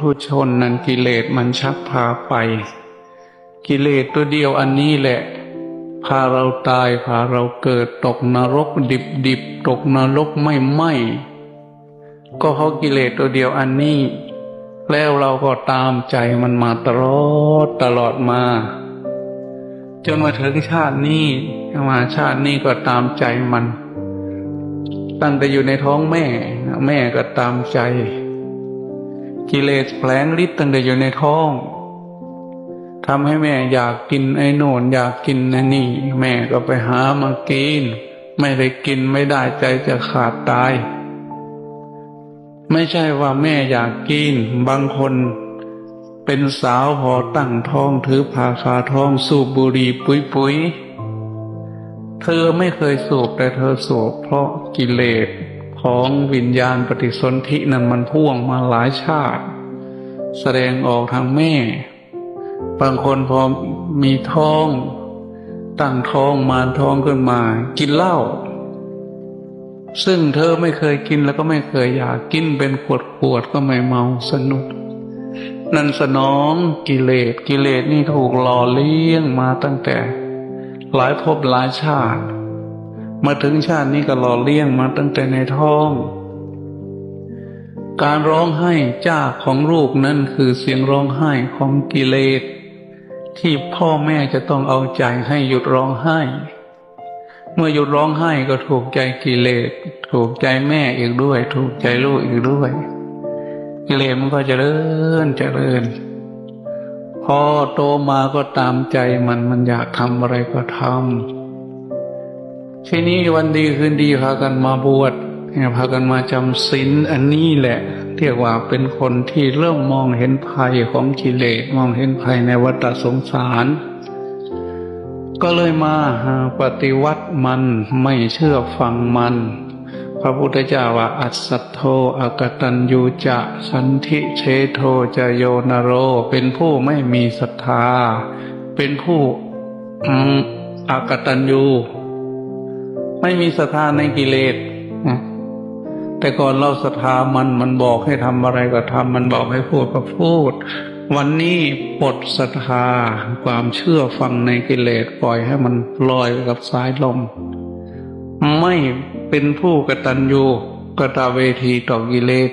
ทุชนนั้นกิเลสมันชักพาไป กิเลสตัวเดียวอันนี้แหละ พาเราตายพาเราเกิดตกนรกดิบดิบตกนรกไม่ไหมก็เพราะกิเลสตัวเดียวอันนี้ แล้วเราก็ตามใจมันมาตลอดตลอดมา จนมาถึงชาตินี้มาชาตินี้ก็ตามใจมัน ตั้งแต่อยู่ในท้องแม่ แม่ก็ตามใจ กิเลสแผลงฤทธิ์ตั้งแต่อยู่ในท้องทำให้แม่อยากกินไอ้โน่นอยากกินไอ้นี่ แม่ก็ไปหามากิน ไม่ได้กินไม่ได้ใจจะขาดตาย ไม่ใช่ว่าแม่อยากกิน บางคน เป็นสาวพอตั้งท้องถือผาคาท้องสูบบุหรี่ปุยปุยๆเธอไม่เคยสูบแต่เธอสูบเพราะกิเลส ของวิญญาณปฏิสนธินั้นมันพ่วงมาหลายชาติ แสดงออกทางแม่ บางคนพอมีท้อง ตั้งท้องมาท้องขึ้นมา กินเหล้าซึ่งเธอไม่เคยกินแล้วก็ไม่เคยอยากกินเป็นขวดขวดๆก็ไม่เมาสนุก นั่นสนองกิเลสกิเลสนี่ถูกหล่อเลี้ยงมาตั้งแต่ หลายภพหลายชาติ มาถึงชาตินี้ก็หล่อเลี้ยงมาตั้งแต่ในท้อง การร้องไห้จ้าของลูกนั่นคือเสียงร้องไห้ของกิเลสที่พ่อแม่จะต้องเอาใจให้หยุดร้องไห้ เมื่อหยุดร้องไห้ก็ถูกใจกิเลส ถูกใจแม่อีกด้วย ถูกใจลูกอีกด้วย กิเลสมันก็จะเจริญเจริญพอโตมาก็ตามใจมันมันอยากทำอะไรก็ทำ ทีนี้วันดีคืนดีพากันมาบวชเนี่ยพากันมาจำศีลอันนี้แหละ เรียกว่าเป็นคนที่เริ่มมองเห็นภัยของกิเลสมองเห็นภัยในวัฏสงสาร ก็เลยมาปฏิวัติมันไม่เชื่อฟังมัน พระพุทธเจ้าว่าอัสสัทโธอากตัญญูจะสันทิเชโทจะโยนโร เป็นผู้ไม่มีศรัทธา เป็นผู้อากตัญญู ไม่มีศรัทธาในกิเลสนะแต่ก่อนเราศรัทธามันมันบอกให้ทำอะไรก็ทำมันบอกให้พูดก็พูด วันนี้ปลดศรัทธาความเชื่อฟังในกิเลสปล่อยให้มันลอยไปกับสายลม ไม่เป็นผู้กตัญญูกตเวทีต่อกิเลส